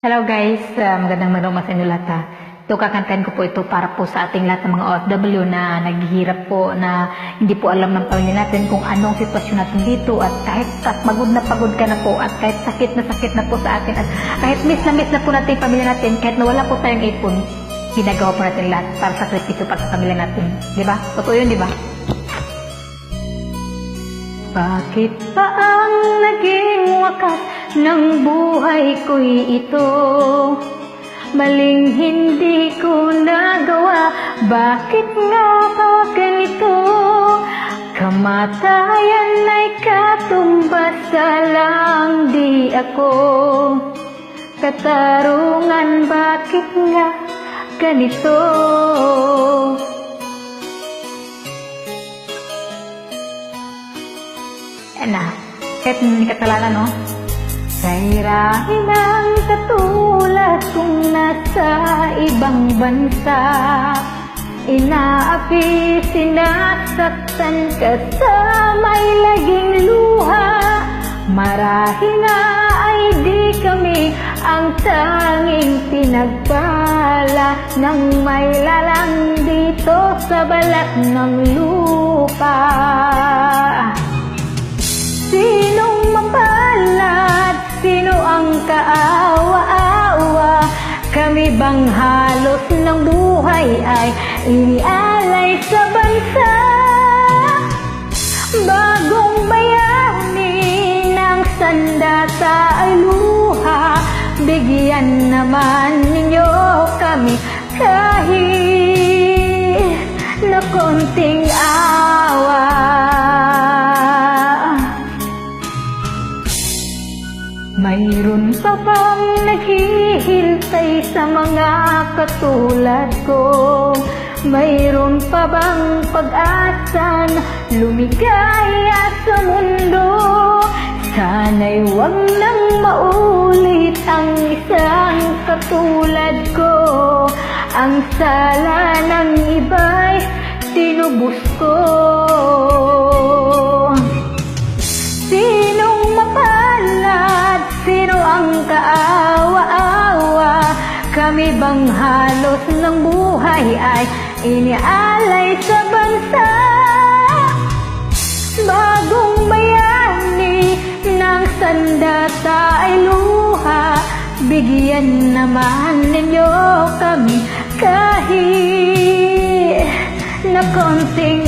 Hello guys, uh, magandang magandang sa inyo lahat ha. Ito kakantahin ko po ito para po sa ating lahat ng mga OFW na naghihirap po na hindi po alam ng pamilya natin kung anong sitwasyon natin dito at kahit at pagod na pagod ka na po at kahit sakit na sakit na po sa atin at kahit miss na miss na po natin pamilya natin kahit nawala po tayong ipon ginagawa po natin lahat para sa sakripisyo para sa pamilya natin. Di ba? Totoo yun, di ba? Bakit pa ang naging wakas ng buhay ko'y ito? Maling hindi ko nagawa, bakit nga ba ganito? Kamatayan ay katumbasa lang di ako. Katarungan, bakit nga ganito? Yan na. Kahit hindi kasalanan, no? Kahirahin ang katulad kung nasa ibang bansa. Inaapi, sinasaktan ka sa may laging luha. Marahil nga ay di kami ang tanging pinagpala Nang may lalang dito sa balat ng lupa Kami bang halos ng buhay ay inialay sa bansa? Bagong bayani ng sandata ay luha Bigyan naman ninyo kami kahit na konting awa Mayroon pa bang naghihintay sa mga katulad ko? Mayroon pa bang pag-asa na lumigaya sa mundo? Sana'y wag nang maulit ang isang katulad ko Ang sala ng iba'y tinubos ko Bang halos ng buhay ay inialay sa bansa? Bagong bayani ng sandata ay luha Bigyan naman ninyo kami kahit na konting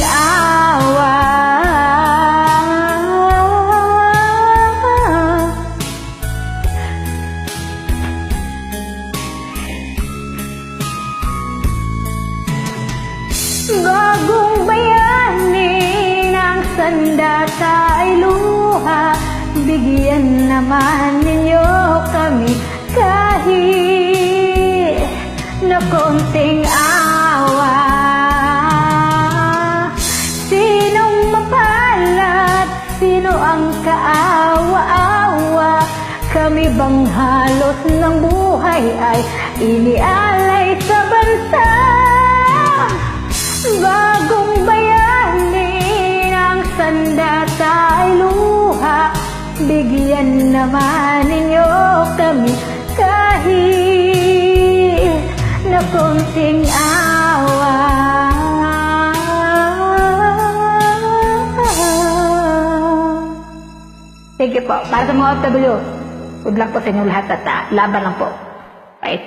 Bagong bayani ng sandata ay luha Bigyan naman ninyo kami kahit na konting awa Sinong mapalad? Sino ang kaawa-awa? Kami bang halos ng buhay ay inialay sa bansa? Bigyan naman ninyo kami kahit na konting awa Thank you po. Para sa mga OFW, good luck po sa inyong lahat at ah, laban lang po. Right?